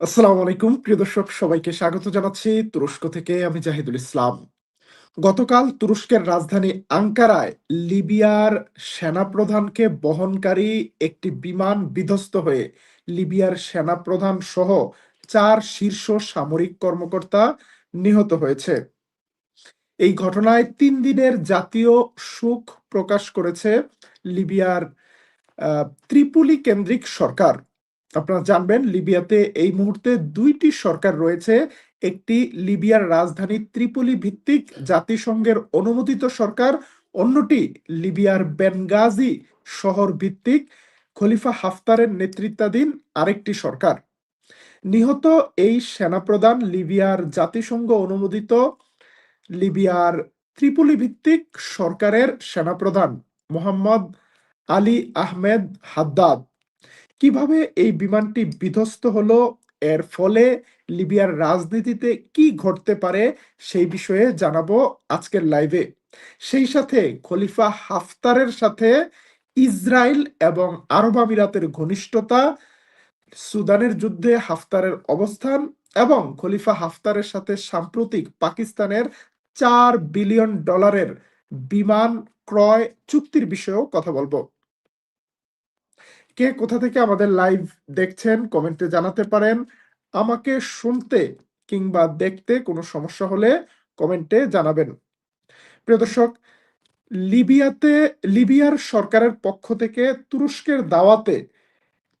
আসসালামু আলাইকুম, প্রিয় দর্শক, সবাইকে স্বাগত জানাচ্ছি তুরস্ক থেকে আমি জাহিদুল ইসলাম। গতকাল তুরস্কের রাজধানী আঙ্কারায় লিবিয়ার সেনাপ্রধানকে বহনকারী একটি বিমান বিধ্বস্ত হয়ে লিবিয়ার সেনাপ্রধান সহ চার শীর্ষ সামরিক কর্মকর্তা নিহত হয়েছে। এই ঘটনায় তিন দিনের জাতীয় শোক প্রকাশ করেছে লিবিয়ার ত্রিপুলি কেন্দ্রিক সরকার। আপনারা জানবেন, লিবিয়াতে এই মুহূর্তে দুইটি সরকার রয়েছে। একটি লিবিয়ার রাজধানী ত্রিপলি ভিত্তিক জাতিসংঘের অনুমোদিত সরকার, অন্যটি লিবিয়ার বেনগাজি শহর ভিত্তিক খলিফা হাফতারের নেতৃত্বাধীন আরেকটি সরকার। নিহত এই সেনাপ্রধান লিবিয়ার জাতিসংঘ অনুমোদিত লিবিয়ার ত্রিপলি ভিত্তিক সরকারের সেনাপ্রধান মোহাম্মদ আলী আহমেদ হাদ্দাদ। কীভাবে এই বিমানটি বিধ্বস্ত হলো? এর ফলে লিবিয়ার রাজনীতিতে কি ঘটতে পারে সেই বিষয়ে জানাব আজকের লাইভে। সেই সাথে খলিফা হাফতারের সাথে ইসরায়েল এবং আরব আমিরাতের ঘনিষ্ঠতা, সুদানের যুদ্ধে হাফতারের অবস্থান এবং খলিফা হাফতারের সাথে সাম্প্রতিক পাকিস্তানের চার বিলিয়ন ডলারের বিমান ক্রয় চুক্তির বিষয়েও কথা বলব। কে কোথা থেকে আমাদের লাইভ দেখছেন কমেন্টে জানাতে পারেন। আমাকে শুনতে কিংবা দেখতে কোনো সমস্যা হলে কমেন্টে জানাবেন। প্রিয় দর্শক, লিবিয়াতে, লিবিয়ার সরকারের পক্ষ থেকে তুরস্কের দাওয়াতে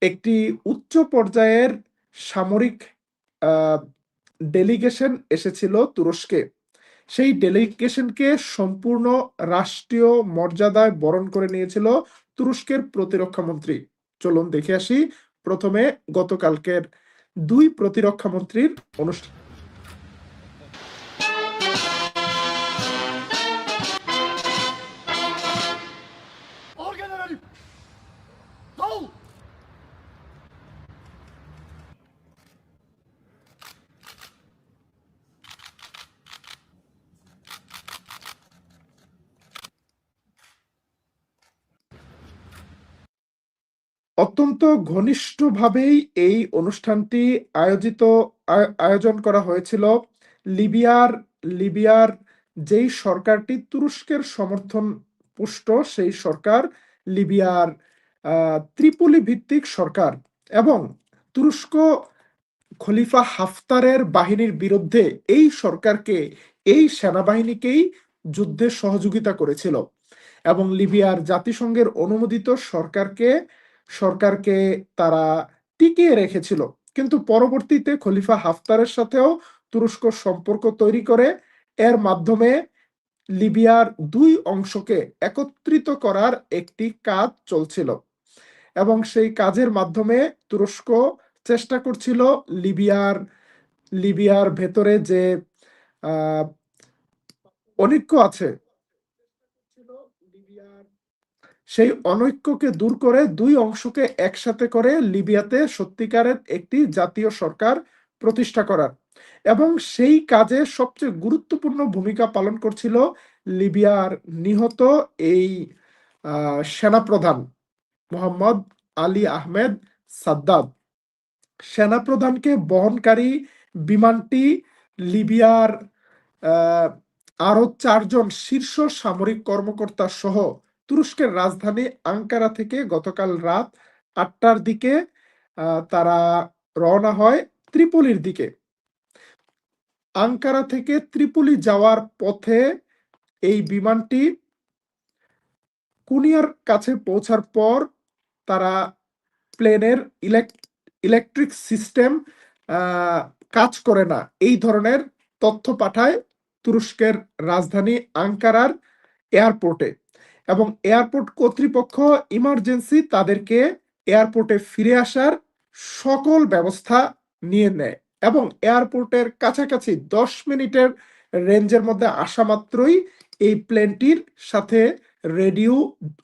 একটি উচ্চ পর্যায়ের সামরিক ডেলিগেশন এসেছিল তুরস্কে। সেই ডেলিগেশনকে সম্পূর্ণ রাষ্ট্রীয় মর্যাদায় বরণ করে নিয়েছিল তুরস্কের প্রতিরক্ষা মন্ত্রী। চলুন দেখে আসি। প্রথমে গতকালকের দুই প্রতিরক্ষা মন্ত্রীর অনুষ্ঠান। অত্যন্ত ঘনিষ্ঠভাবেই এই অনুষ্ঠানটি আয়োজিত, আয়- আয়োজন করা হয়েছিল। লিবিয়ার লিবিয়ার যেই সরকারটি তুরস্কের সমর্থন পুষ্ট, সেই সরকার লিবিয়ার ত্রিপলি ভিত্তিক সরকার এবং তুরস্ক খলিফা হাফতারের বাহিনীর বিরুদ্ধে এই সরকারকে এই সেনাবাহিনীকেই যুদ্ধে সহযোগিতা করেছিল এবং লিবিয়ার জাতিসংঘের অনুমোদিত সরকারকে সরকারকে তারা টিকিয়ে রেখেছিল। কিন্তু পরবর্তীতে খলিফা হাফতারের সাথেও তুরস্ক সম্পর্ক তৈরি করে। এর মাধ্যমে লিবিয়ার দুই অংশকে একত্রিত করার একটি কাজ চলছিল এবং সেই কাজের মাধ্যমে তুরস্ক চেষ্টা করছিল লিবিয়ার লিবিয়ার ভেতরে যে অনৈক্য আছে লিবিয়ার সেই অনৈক্যকে দূর করে দুই অংশকে একসাথে করে লিবিয়াতে সত্যিকারের একটি জাতীয় সরকার প্রতিষ্ঠা করার। এবং সেই কাজে সবচেয়ে গুরুত্বপূর্ণ ভূমিকা পালন করছিল লিবিয়ার নিহত এই সেনাপ্রধান মোহাম্মদ আলী আহমেদ সাদ্দাদ সেনাপ্রধানকে বহনকারী বিমানটি লিবিয়ার আহ, আরও চারজন শীর্ষ সামরিক কর্মকর্তা সহ তুরস্কের রাজধানী আঙ্কারা থেকে গতকাল রাত আটটার দিকে তারা রওনা হয় ত্রিপলির দিকে। আঙ্কারা থেকে ত্রিপলি যাওয়ার পথে এই বিমানটি কুনিয়ার কাছে পৌঁছার পর তারা প্লেনের ইলেকট্রিক সিস্টেম কাজ করে না। এই ধরনের তথ্য পাঠায় তুরস্কের রাজধানী আঙ্কারার এয়ারপোর্টে। এবং এয়ারপোর্ট কর্তৃপক্ষ ইমার্জেন্সি তাদেরকে এয়ারপোর্টে ফিরে আসার সকল ব্যবস্থা নিয়ে নেয় এবং এয়ারপোর্টের কাছাকাছি দশ মিনিটের রেঞ্জের মধ্যে আসা মাত্রই এই প্লেনটির সাথে রেডিও,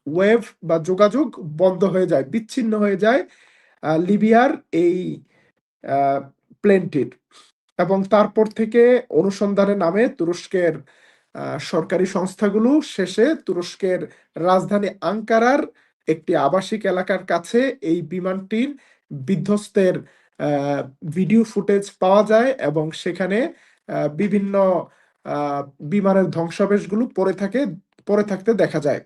ওয়েভ বা যোগাযোগ বন্ধ হয়ে যায়, বিচ্ছিন্ন হয়ে যায় লিবিয়ার এই প্লেনটির। এবং তারপর থেকে অনুসন্ধানের নামে তুরস্কের সরকারি সংস্থাগুলো শেষে তুরস্কের রাজধানী আঙ্কারার একটি আবাসিক এলাকার কাছে এই বিমানটির বিধ্বস্তের ভিডিও ফুটেজ পাওয়া যায় এবং সেখানে বিভিন্ন বিমানের ধ্বংসাবেশগুলো পড়ে থাকে, পড়ে থাকতে দেখা যায়।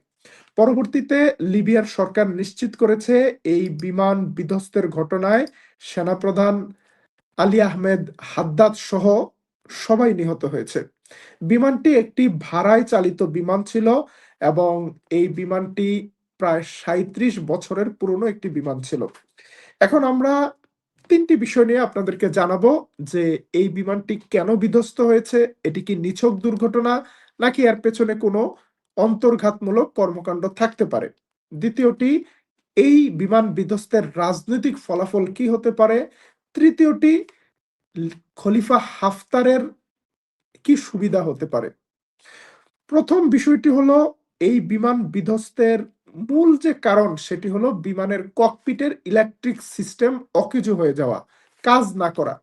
পরবর্তীতে লিবিয়ার সরকার নিশ্চিত করেছে এই বিমান বিধ্বস্তের ঘটনায় সেনাপ্রধান আলী আহমেদ হাদ্দাদ সহ সবাই নিহত হয়েছে। বিমানটি একটি ভাড়ায় চালিত বিমান ছিল এবং এই বিমানটি প্রায় সাঁইত্রিশ বছরের পুরনো একটি বিমান ছিল। এখন আমরা তিনটি বিষয় নিয়ে আপনাদেরকে জানাব যে এই বিমানটি কেন বিধ্বস্ত হয়েছে, এটি কি নিছক দুর্ঘটনা নাকি এর পেছনে কোনো অন্তর্ঘাতমূলক কর্মকাণ্ড থাকতে পারে? দ্বিতীয়টি, এই বিমান বিধ্বস্তের রাজনৈতিক ফলাফল কি হতে পারে? তৃতীয়টি, খলিফা হাফতারের কি সুবিধা হতে পারে? প্রথম বিষয়টি হলো, এই বিমান বিধ্বস্তের মূল যে কারণ সেটি হলো বিমানের ককপিটের ইলেকট্রিক সিস্টেম অকেজো হয়ে যাওয়া, কাজ না করা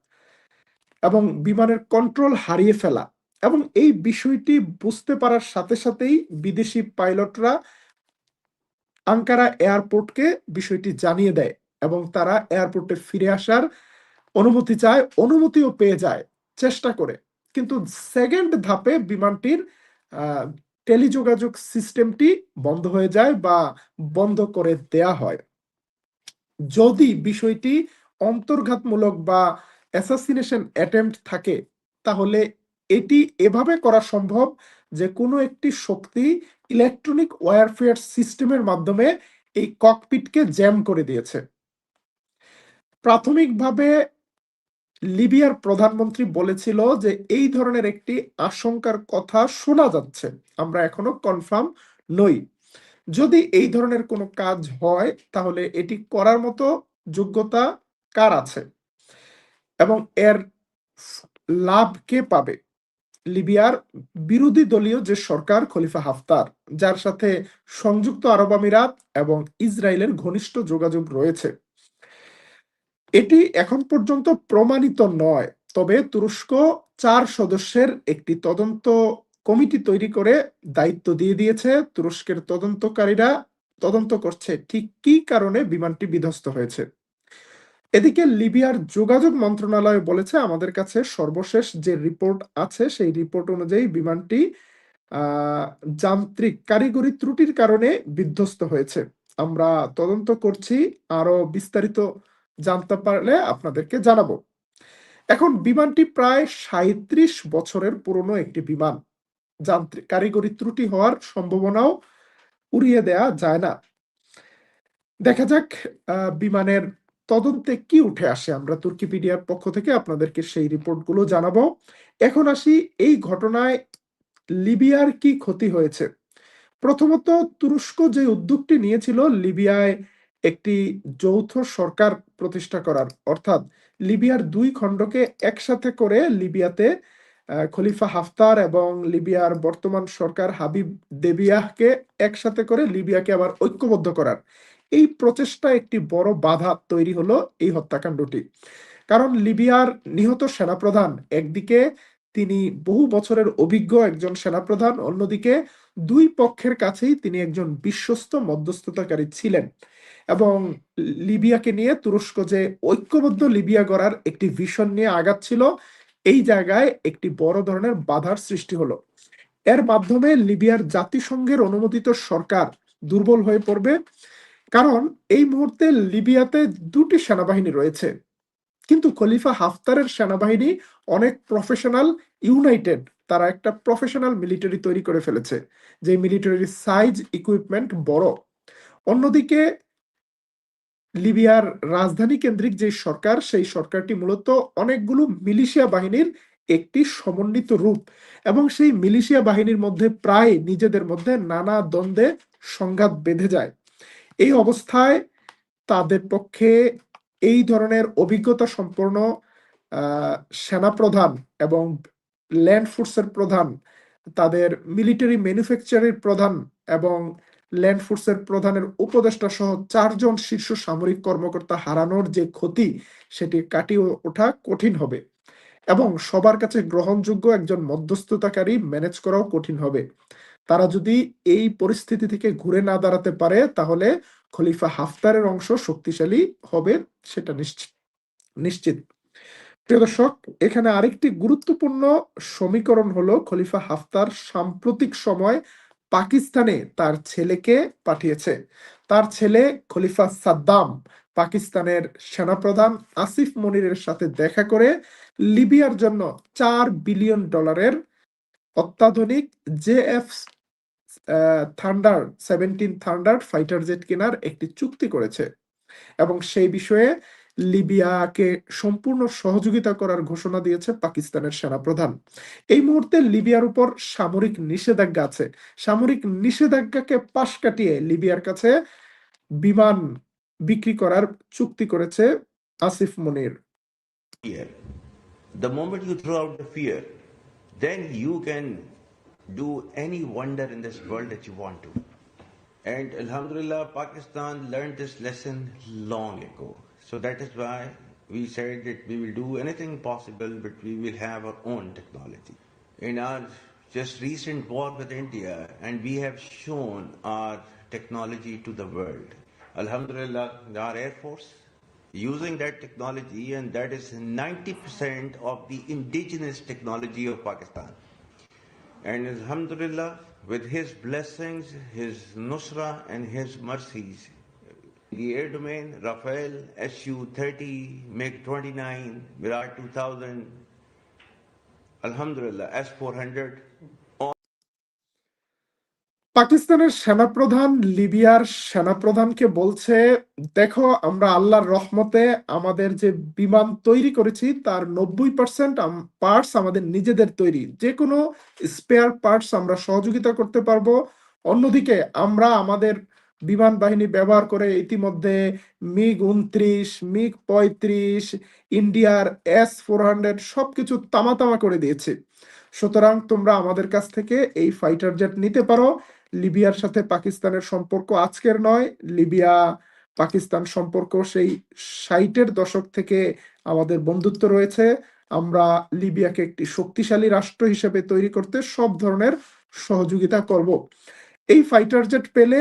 এবং বিমানের কন্ট্রোল হারিয়ে ফেলা এবং এই বিষয়টি বুঝতে পারার সাথে সাথেই বিদেশি পাইলটরা আঙ্কারা এয়ারপোর্টকে বিষয়টি জানিয়ে দেয় এবং তারা এয়ারপোর্টে ফিরে আসার অনুমতি চায়, অনুমতিও পেয়ে যায়, চেষ্টা করে। কিন্তু সেকেন্ড ধাপে বিমানটির টেলিযোগাযোগ সিস্টেমটি বন্ধ হয়ে যায় বা বন্ধ করে দেয়া হয়। যদি বিষয়টি অন্তর্ঘাতমূলক বা অ্যাসাসিনেশন অ্যাটেম্পট থাকে, তাহলে এটি এভাবে করা সম্ভব যে কোনো একটি শক্তি ইলেকট্রনিক ওয়ারফেয়ার সিস্টেমের মাধ্যমে এই ককপিটকে জ্যাম করে দিয়েছে। প্রাথমিকভাবে লিবিয়ার প্রধানমন্ত্রী বলেছিল যে এই ধরনের একটি আশঙ্কার কথা শোনা যাচ্ছে। আমরা এখনও কনফার্ম নই। যদি এই ধরনের কোনো কাজ হয়, তাহলে এটি করার মতো যোগ্যতা কার আছে? এবং এর লাভ কে পাবে? লিবিয়ার বিরোধী দলীয় যে সরকার, খলিফা হাফতার, যার সাথে সংযুক্ত আরব আমিরাত এবং ইসরায়েলের ঘনিষ্ঠ যোগাযোগ রয়েছে। এটি এখন পর্যন্ত প্রমাণিত নয়, তবে তুরস্ক চার সদস্যের একটি তদন্ত কমিটি তৈরি করে দায়িত্ব দিয়ে দিয়েছে। তুরস্কের তদন্তকারীরা তদন্ত করছে ঠিক কি কারণে বিমানটি বিধ্বস্ত হয়েছে। এদিকে লিবিয়ার যোগাযোগ মন্ত্রণালয় বলেছে, আমাদের কাছে সর্বশেষ যে রিপোর্ট আছে, সেই রিপোর্ট অনুযায়ী বিমানটি যান্ত্রিক কারিগরি ত্রুটির কারণে বিধ্বস্ত হয়েছে। আমরা তদন্ত করছি আরও বিস্তারিত জানতে পারলে আপনাদেরকে জানাব। এখন বিমানটি প্রায় সাঁইত্রিশ বছরের পুরনো একটি বিমান। যান্ত্রিক কারিগরি ত্রুটি হওয়ার সম্ভাবনাও উড়িয়ে দেয়া যায় না। দেখা যাক বিমানের তদন্তে কি উঠে আসে। আমরা তুর্কিপিডিয়ার পক্ষ থেকে আপনাদেরকে সেই রিপোর্টগুলো জানাব। এখন আসি এই ঘটনায় লিবিয়ার কি ক্ষতি হয়েছে। প্রথমত তুরস্ক যে উদ্যোগটি নিয়েছিল, লিবিয়ায় একটি যৌথ সরকার প্রতিষ্ঠা করার। অর্থাৎ লিবিয়ার দুই খণ্ডকে একসাথে করে লিবিয়াতে খলিফা হাফতার এবং লিবিয়ার বর্তমান সরকার হাবিব দেবিয়াহকে একসাথে করে লিবিয়াকে আবার ঐক্যবদ্ধ করার। এই প্রচেষ্টা একটি বড় বাধা তৈরি হলো এই হত্যাকাণ্ডটি। কারণ লিবিয়ার নিহত সেনাপ্রধান একদিকে, তিনি বহু বছরের অভিজ্ঞ একজন সেনাপ্রধান, অন্যদিকে দুই পক্ষের কাছেই তিনি একজন বিশ্বস্ত মধ্যস্থতাকারী ছিলেন। এবং লিবিয়াকে নিয়ে তুরস্ক যে ঐক্যবদ্ধ লিবিয়া গড়ার একটি ভিশন নিয়ে আগাচ্ছিল, এই জায়গায় একটি বড় ধরনের বাধার সৃষ্টি হলো। এর মাধ্যমে লিবিয়ার জাতিসংঘের অনুমোদিত সরকার দুর্বল হয়ে পড়বে, কারণ এই মুহূর্তে লিবিয়াতে দুটি সেনাবাহিনী রয়েছে। কিন্তু খলিফা হাফতারের সেনাবাহিনী অনেক প্রফেশনাল ইউনাইটেড তারা একটা প্রফেশনাল মিলিটারি তৈরি করে ফেলেছে, যে মিলিটারির সাইজ ইকুইপমেন্ট বড়। অন্যদিকে লিবিয়ার রাজধানী কেন্দ্রিক যে সরকার সেই সরকারটি মূলত অনেকগুলো মিলিশিয়া বাহিনীর একটি সমন্বিত রূপ এবং সেই মিলিশিয়া বাহিনীর মধ্যে প্রায় নিজেদের মধ্যে নানা দ্বন্দ্বে সংঘাত বেঁধে যায়। এই অবস্থায় তাদের পক্ষে এই ধরনের অভিজ্ঞতা সম্পন্ন আহ, সেনাপ্রধান এবং ল্যান্ড ফোর্সের প্রধান তাদের মিলিটারি ম্যানুফ্যাকচারের প্রধান এবং ল্যান্ড ফোর্সের প্রধানের উপদেষ্টা সহ চারজন শীর্ষ সামরিক কর্মকর্তা হারানোর যে ক্ষতি, সেটি কাটিয়ে ওঠা কঠিন হবে এবং সবার কাছে গ্রহণযোগ্য একজন মধ্যস্থতাকারী ম্যানেজ করাও কঠিন হবে। তারা যদি এই পরিস্থিতি থেকে ঘুরে না দাঁড়াতে পারে, তাহলে খলিফা হাফতারের অংশ শক্তিশালী হবে, সেটা নিশ্চিত নিশ্চিত। প্রিয় দর্শক, এখানে আরেকটি গুরুত্বপূর্ণ সমীকরণ হলো খলিফা হাফতার সাম্প্রতিক সময় পাকিস্তানে তার ছেলেকে পাঠিয়েছে। তার ছেলে খলিফা সাদ্দাম, পাকিস্তানের সেনাপ্রধান আসিফ মনিরের সাথে দেখা করে লিবিয়ার জন্য চার বিলিয়ন ডলারের অত্যাধুনিক JF thunder, seventeen thunder fighter jet কেনার একটি চুক্তি করেছে। এবং সেই বিষয়ে লিবিয়াকে সম্পূর্ণ সহযোগিতা করার ঘোষণা দিয়েছে পাকিস্তানের সেনাপ্রধান এই মুহূর্তে লিবিয়ার উপর সামরিক নিষেধাজ্ঞা আছে সামরিক নিষেধাজ্ঞাকে পাশ কাটিয়ে লিবিয়ার কাছে বিমান বিক্রি করার চুক্তি করেছে আসিফ মনির. The moment you throw out the fear, then you can do any wonder in this world that you want to. And Alhamdulillah, Pakistan learned this lesson long ago. So that is why we said that we will do anything possible, but we will have our own technology. In our just recent war with India, and we have shown our technology to the world. Alhamdulillah, our Air Force using that technology, and that is 90% of the indigenous technology of Pakistan. And Alhamdulillah, with His blessings, His Nusra, and His mercies, the air domain, Rafael Su 30, MiG 29, Virat 2000, Alhamdulillah, S 400, পাকিস্তানের সেনাপ্রধান লিবিয়ার সেনাপ্রধানকে বলছে দেখো আমরা আল্লাহর রহমতে আমাদের যে বিমান তৈরি করেছি তার নব্বই পার্সেন্ট পার্টস আমাদের নিজেদের তৈরি। যে কোনো স্পেয়ার পার্টস আমরা সহযোগিতা করতে পারব। অন্যদিকে আমরা আমাদের বিমান বাহিনী ব্যবহার করে ইতিমধ্যে মিগ উনত্রিশ, মিগ পঁয়ত্রিশ, ইন্ডিয়ার এস ফোর হান্ড্রেড সবকিছু তামাতামা করে দিয়েছে। সুতরাং তোমরা আমাদের কাছ থেকে এই ফাইটার জেট নিতে পারো। লিবিয়ার সাথে পাকিস্তানের সম্পর্ক আজকের নয়। লিবিয়া, পাকিস্তান সম্পর্ক সেই ষাটের দশক থেকে আমাদের বন্ধুত্ব রয়েছে। আমরা লিবিয়াকে একটি শক্তিশালী রাষ্ট্র হিসেবে তৈরি করতে সব ধরনের সহযোগিতা করব। এই ফাইটার জেট পেলে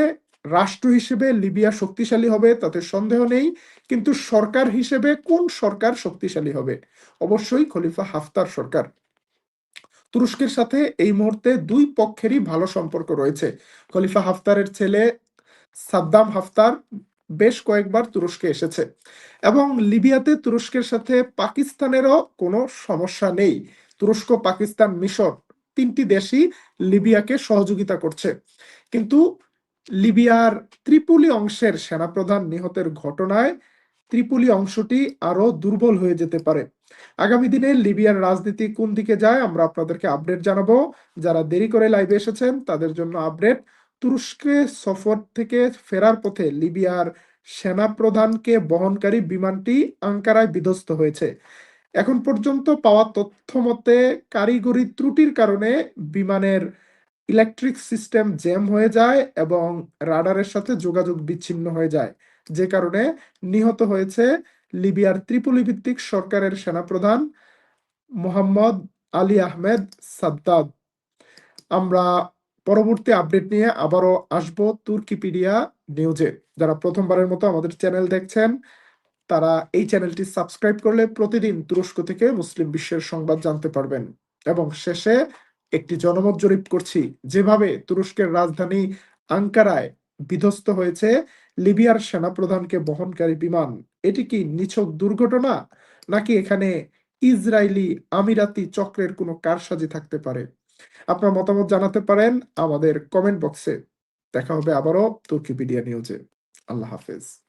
রাষ্ট্র হিসেবে লিবিয়া শক্তিশালী হবে, তাতে সন্দেহ নেই, কিন্তু সরকার হিসেবে কোন সরকার শক্তিশালী হবে? অবশ্যই খলিফা হাফতার সরকার। তুরস্কের সাথে এই মুহূর্তে দুই পক্ষেরই ভালো সম্পর্ক রয়েছে। খলিফা হাফতারের ছেলে সাদ্দাম হাফতার বেশ কয়েকবার তুরস্কে এসেছে এবং লিবিয়াতে তুরস্কের সাথে পাকিস্তানেরও কোনো সমস্যা নেই। তুরস্ক পাকিস্তান মিশর তিনটি দেশই লিবিয়াকে সহযোগিতা করছে। কিন্তু লিবিয়ার ত্রিপুলি অংশের সেনাপ্রধান নিহতের ঘটনায় ত্রিপুলি অংশটি আরও দুর্বল হয়ে যেতে পারে। আগামী দিনে লিবিয়ার রাজনীতি কোন দিকে যায় আমরা আপনাদেরকে আপডেট জানাব। যারা দেরি করে লাইভে এসেছেন, তাদের জন্য আপডেট। তুরস্কে সফর থেকে ফেরার পথে লিবিয়ার সেনা প্রধানকে বহনকারী বিমানটি আঙ্কারায় বিধ্বস্ত হয়েছে। এখন পর্যন্ত পাওয়া তথ্য মতে কারিগরি ত্রুটির কারণে বিমানের ইলেকট্রিক সিস্টেম জ্যাম হয়ে যায় এবং রাডারের সাথে যোগাযোগ বিচ্ছিন্ন হয়ে যায়, যে কারণে নিহত হয়েছে লিবিয়ার ত্রিপুলি ভিত্তিক সরকারের সেনাপ্রধান মোহাম্মদ আলী আহমেদ সাদ্দাদ। আমরা পরবর্তী আপডেট নিয়ে আবারও আসব তুর্কিপিডিয়া নিউজে। যারা প্রথমবারের মতো আমাদের চ্যানেল দেখছেন, তারা এই চ্যানেলটি সাবস্ক্রাইব করলে প্রতিদিন তুরস্ক থেকে মুসলিম বিশ্বের সংবাদ জানতে পারবেন। এবং শেষে একটি জনমত জরিপ করছি, যেভাবে তুরস্কের রাজধানী আঙ্কারায় বিধ্বস্ত হয়েছে লিবিয়ার সেনাপ্রধানকে বহনকারী বিমান। এটি কি নিছক দুর্ঘটনা, নাকি এখানে ইসরায়েলি আমিরাতি চক্রের কোনো কারসাজি থাকতে পারে? আপনার মতামত জানাতে পারেন আমাদের কমেন্ট বক্সে। দেখা হবে আবারও তুর্কিপিডিয়া নিউজে। আল্লাহ হাফেজ।